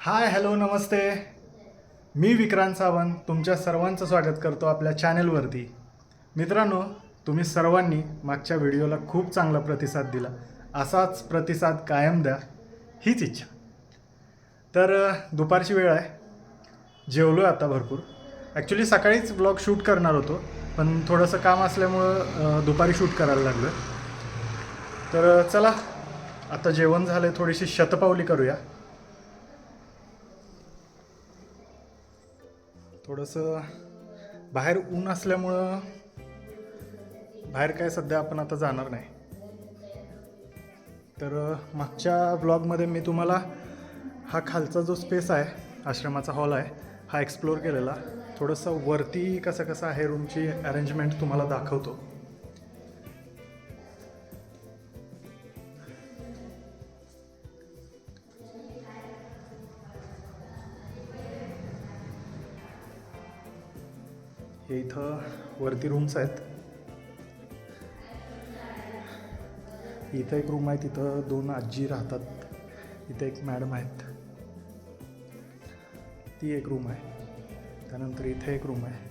हाय hello नमस्ते. मी विक्रांत सावंत तुमच्या सर्वांचं स्वागत करतो आपल्या चॅनेलवरती. मित्रांनो तुम्ही सर्वांनी मागच्या व्हिडिओला खूप चांगला प्रतिसाद दिला. असाच प्रतिसाद कायम द्या हीच इच्छा. तर दुपारची वेळ आहे. जेवलो आहे आता भरपूर. ॲक्च्युली सकाळीच ब्लॉग शूट करणार होतो पण थोडंसं काम असल्यामुळं दुपारी शूट करायला लागलं तर चला. आता जेवण झालं थोडीशी शतपावली करूया. थोडंसं बाहेर ऊन असल्यामुळं बाहेर काय सध्या आपण आता जाणार नाही. तर मागच्या ब्लॉगमध्ये मी तुम्हाला हा खालचा जो स्पेस आहे आश्रमाचा हॉल आहे हा एक्सप्लोअर केलेला. थोडंसं वरती कसं कसं आहे रूमची अरेंजमेंट तुम्हाला दाखवतो. हे इथं वरती रूम्स आहेत. इथं एक रूम आहे तिथं दोन आजी राहतात. इथं एक मॅडम आहेत. ती एक रूम आहे. त्यानंतर इथे एक रूम आहे.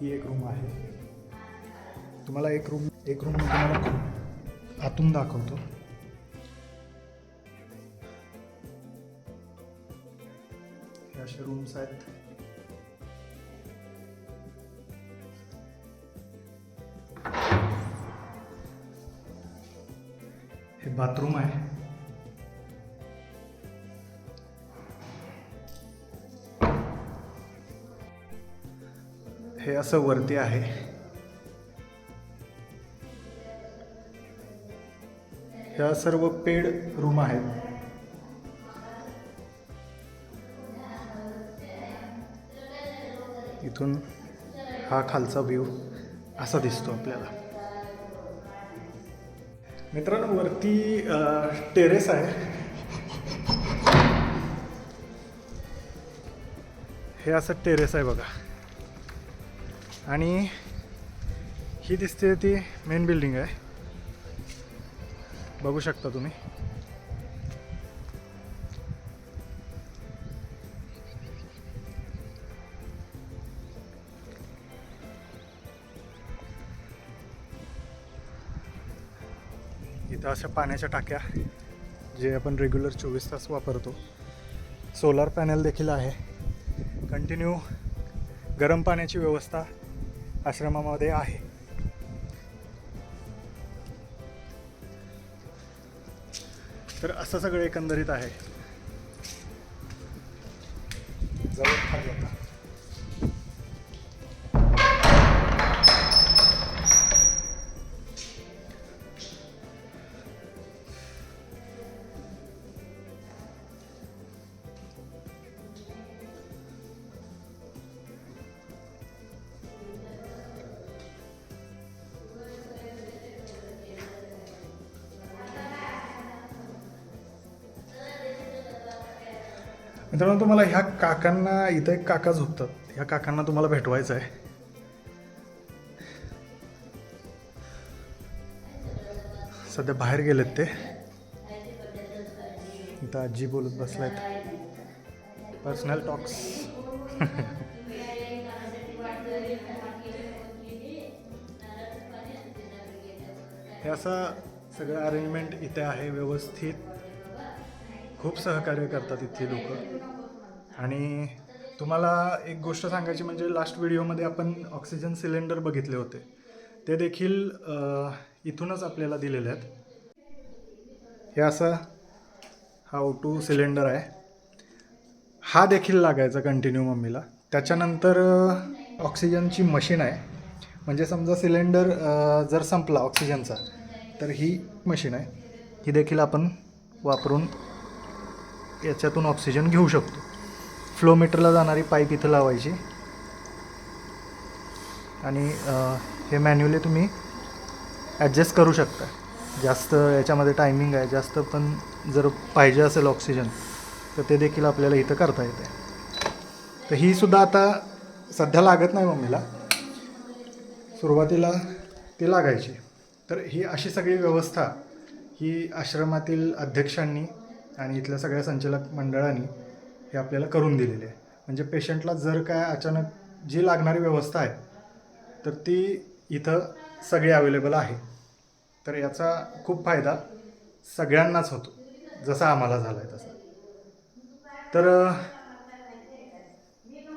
ही एक रूम आहे. तुम्हाला एक रूम एक रूम तुम्हाला आतून दाखवतो. असे रूम्स आहेत. बाथरूम आहे. हे असं वरती आहे. ह्या सर्व पेड रूम आहेत. इथून हा खालचा व्ह्यू असा दिसतो आपल्याला. मित्रांनो वरती टेरेस आहे. हे असं टेरेस आहे बघा. आणि ही दिसते ती मेन बिल्डिंग आहे. बघू शकता तुम्ही. इथं अशा पाण्याच्या टाक्या जे आपण रेग्युलर चोवीस तास वापरतो. सोलार पॅनल देखील आहे. कंटिन्यू गरम पाण्याची व्यवस्था आश्रमामध्ये आहे. तर असं सगळं एकंदरीत आहे. जवळ मित्रांनो तुम्हाला ह्या काकांना इथं एक काका झोपतात. ह्या काकांना तुम्हाला भेटवायचं आहे. सध्या बाहेर गेलेत ते. इथं आजी बोलत बसलायत पर्सनल टॉक्स हे असं सगळं अरेंजमेंट इथे आहे व्यवस्थित. खूप सहकार्य करतात इथली लोक. आणि तुम्हाला एक गोष्ट सांगायची म्हणजे लास्ट व्हिडिओमध्ये आपण ऑक्सिजन सिलेंडर बघितले होते. ते देखील इथूनच आपल्याला दिलेले आहेत. हे असं हा ओ टू सिलेंडर आहे. हा देखील लागायचा कंटिन्यू मम्मीला. त्याच्यानंतर ऑक्सिजनची मशीन आहे. म्हणजे समजा सिलेंडर जर संपला ऑक्सिजनचा तर ही मशीन आहे. ही देखील आपण वापरून याच्यातून ऑक्सिजन घेऊ शकतो. फ्लोमीटरला जाणारी पाईप इथं लावायची. आणि हे मॅन्युअली तुम्ही ॲडजस्ट करू शकता. जास्त याच्यामध्ये टायमिंग आहे. जास्त पण जर पाहिजे असेल ऑक्सिजन तर ते देखील आपल्याला इथं करता येते तर ही सुद्धा आता सध्या लागत नाही मम्मीला. सुरुवातीला ती लागायची. तर ही अशी सगळी व्यवस्था ही आश्रमातील अध्यक्षांनी आणि इथल्या सगळ्या संचालक मंडळांनी हे आपल्याला करून दिलेले आहे. म्हणजे पेशंटला जर काय अचानक जी लागणारी व्यवस्था आहे तर ती इथं सगळी अवेलेबल आहे. तर याचा खूप फायदा सगळ्यांनाच होतो जसा आम्हाला झाला आहे तसा. तर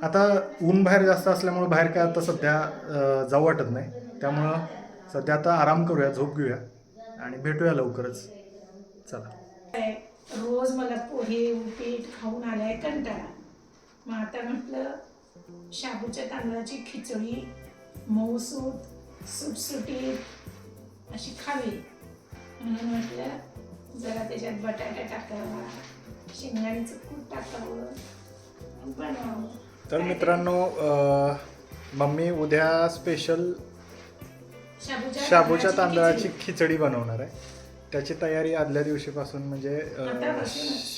आता ऊन बाहेर जास्त असल्यामुळे बाहेर काय आता सध्या जाऊ वाटत नाही. त्यामुळं सध्या आता आराम करूया झोप घेऊया आणि भेटूया लवकरच. चला. पोहे उपीट खाऊन आलाय कंटाळा. मग आता म्हटलं शाबूच्या तांदळाची खिचडी मऊसूत सुटसुटीत अशी खावी. म्हणून म्हटलं जरा त्याच्यात बटाटा टाकावा शेंगदाण्याचं कूट टाकावं बनवावं. तर मित्रांनो मम्मी उद्या स्पेशल शाबूच्या तांदळाची. खिचडी बनवणार आहे. त्याची तयारी आदल्या दिवशीपासून म्हणजे अ.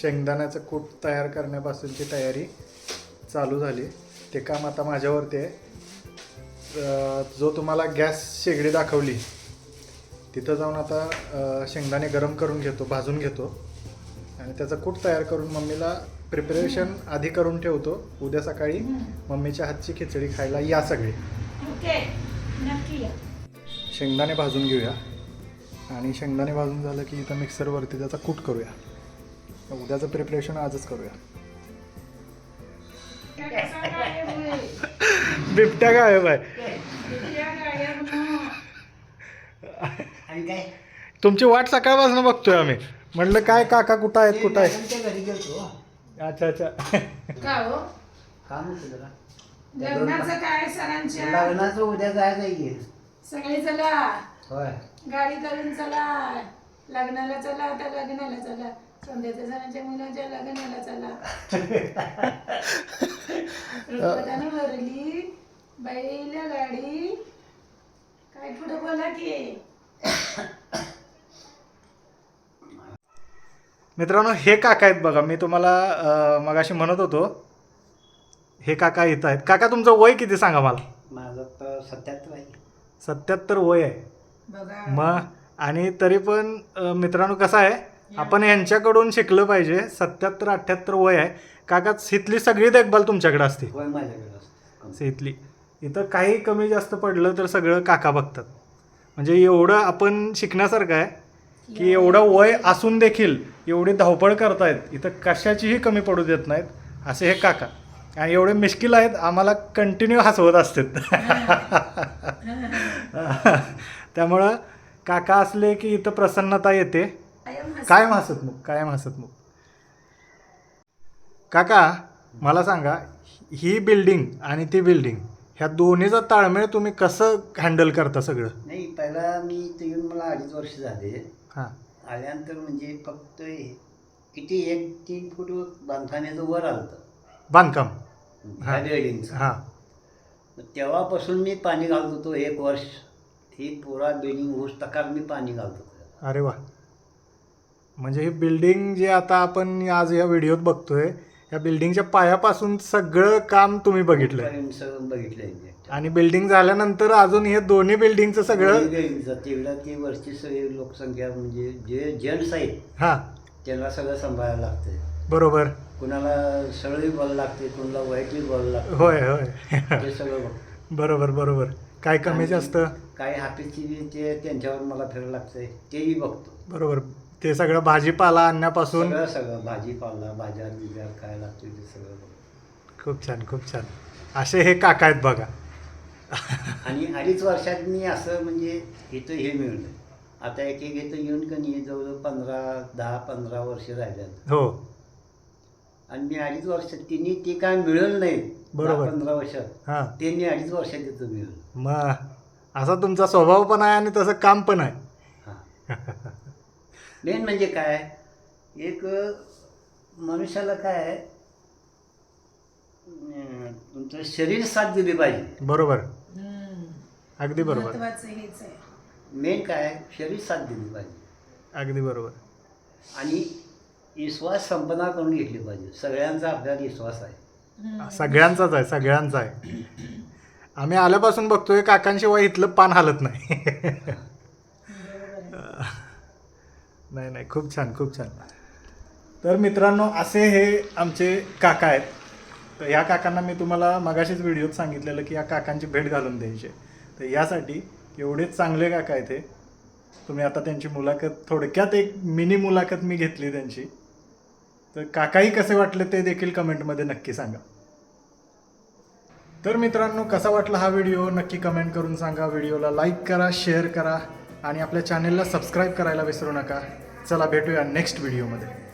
शेंगदाण्याचं कूट तयार करण्यापासूनची तयारी चालू झाली. ते काम आता माझ्यावरती आहे. अ, जो तुम्हाला गॅस शेगडी दाखवली तिथं जाऊन आता अ, शेंगदाणे गरम करून घेतो भाजून घेतो. आणि त्याचं कूट तयार करून मम्मीला प्रिपरेशन आधी करून ठेवतो. उद्या सकाळी मम्मीच्या हातची खिचडी खायला या सगळी. ओके. नक्की या. शेंगदाणे भाजून घेऊया. आणि शेंगदाणे भाजून झालं की इथं मिक्सरवरती त्याचा कूट करूया. उद्याचं प्रिपरेशन आजच करूया? बिबट्या काय? बाय तुमची वाट सकाळपासून बघतोय आम्ही. म्हटलं काय काका कुठं आहेत कुठं आहेत? मॅडमच्या घरी गेलतो. अच्छा अच्छा. का हो? काम होतं जरा लग्नाचं काय सरांच्या? लग्नाचं उद्या जायचं सगळे चला होय. गाडी करून चला. लग्नाला चला आता लग्नाला चला. संध्याच्या सरांच्या मुलाच्या लग्नाला चला. रुपयानं भरली. बैल गाडी. काय पुढे बोला की? मित्रांनो हे काका आहेत बघा. मी तुम्हाला अं, मगाशी म्हणत होतो हे काका इथं आहेत. काका तुमचं वय किती सांगा मला? माझं तर सत्याहत्तर आहे. सत्याहत्तर वय आहे. मग आणि तरी पण मित्रांनो कसं आहे? आपण यांच्याकडून शिकलं पाहिजे. सत्याहत्तर अठ्ठ्याहत्तर वय आहे. काका इथली सगळी देखभाल तुमच्याकडे असते. होय माझ्याकडे असतं. इथली इथं काही कमी जास्त पडलं तर सगळं काका बघतात. म्हणजे एवढं आपण शिकण्यासारखं आहे की एवढं वय असून देखील एवढी धावपळ करतायत. इथं कशाचीही कमी पडू देत नाहीत. असे हे काका. आणि एवढे मिश्किल आहेत आम्हाला कंटिन्यू हसवत असतात. त्यामुळं काका असले की इथं प्रसन्नता येते. कायम हसत. कायम हसतमुख कायम हसतमुख काका मला सांगा ही बिल्डिंग आणि ती बिल्डिंग ह्या दोन्हीचा ताळमेळ तुम्ही कसं हँडल करता सगळं? नाही पहिला मी इथे येऊन मला अडीच वर्ष झाले. हां. आल्यानंतर म्हणजे फक्त हे- किती एक तीन फूट बांधकामाचं वर आलं बांधकाम. ह्या हा. बिल्डिंगचं हां. मग तेव्हापासून मी पाणी घालत होतो एक वर्ष. ही पुरा बिल्डिंग ऊस तकार मी पाणी घालत अरे वा. म्हणजे ही बिल्डिंग जे आता आपण आज या व्हिडिओत बघतोय या बिल्डिंगच्या पायापासून सगळं काम तुम्ही पर्यंत सगळं बघितलंय मी. आणि बिल्डिंग झाल्यानंतर अजून हे दोन्ही बिल्डिंगचं सगळं तेवढ्या ती वरची सगळी लोकसंख्या म्हणजे जे जेंट्स आहेत हां. त्यांना सगळं सांभाळायला लागते बरोबर. कुणाला सरळी बॉल लागते कुणाला वाईटही बॉल लागते होय होय. ते सगळं बघ बरोबर बरोबर. काय कमी जास्त? हाफिसची बी ते त्यांच्यावर मला फिरायला लागतंय. तेही बघतो. बरोबर. ते सगळं भाजीपाला आणण्यापासून? सगळं सगळं. भाजीपाला बाजार बिजार काय लागतो ते सगळं बघतो. खूप छान खूप छान. असे हे काका आहेत बघा. आणि अडीच वर्षात मी असं म्हणजे इथं हे मिळलं आता एक एक इथं येऊन का नाही जवळजवळ पंधरा दहा पंधरा वर्ष राहिल्यात. हो. आणि मी अडीच वर्षात तिने ते काय मिळलं नाही बरोबर. पंधरा वर्षात. हां. त्यांनी अडीच वर्षात मिळलं मग असा तुमचा स्वभाव पण आहे आणि तसं काम पण आहे. हां. मेन म्हणजे काय? एक मनुष्याला काय अं, तुमचं शरीर साथ दिली पाहिजे. बरोबर. अगदी बरोबर. महत्वाचं हेच आहे. मेन काय? शरीर साथ दिली पाहिजे. अगदी बरोबर. आणि विश्वास संपन्ना करून घेतली पाहिजे. सगळ्यांचा आपल्याला विश्वास आहे. सगळ्यांचाच आहे सगळ्यांचा आहे. आम्ही आल्यापासून बघतोय काकांशिवाय इथलं पान हालत नाही. नाही नाही खूप छान खूप छान. तर मित्रांनो असे हे आमचे काका आहेत. तर ह्या काकांना मी तुम्हाला मगाशीच व्हिडिओत सांगितलेलं की या काकांची भेट घालून द्यायची. तर यासाठी एवढेच चांगले काका आहेत हे. तुम्ही आता त्यांची मुलाखत थोडक्यात एक मिनी मुलाखत मी घेतली त्यांची. तर काकाही कसे वाटले ते देखील कमेंटमध्ये नक्की सांगा. तर मित्रांनो कसा वाटला हा व्हिडिओ नक्की कमेंट करून सांगा. व्हिडिओला लाईक करा शेअर करा आणि आपल्या चॅनेलला सबस्क्राईब करायला विसरू नका. चला भेटूया नेक्स्ट व्हिडिओमध्ये.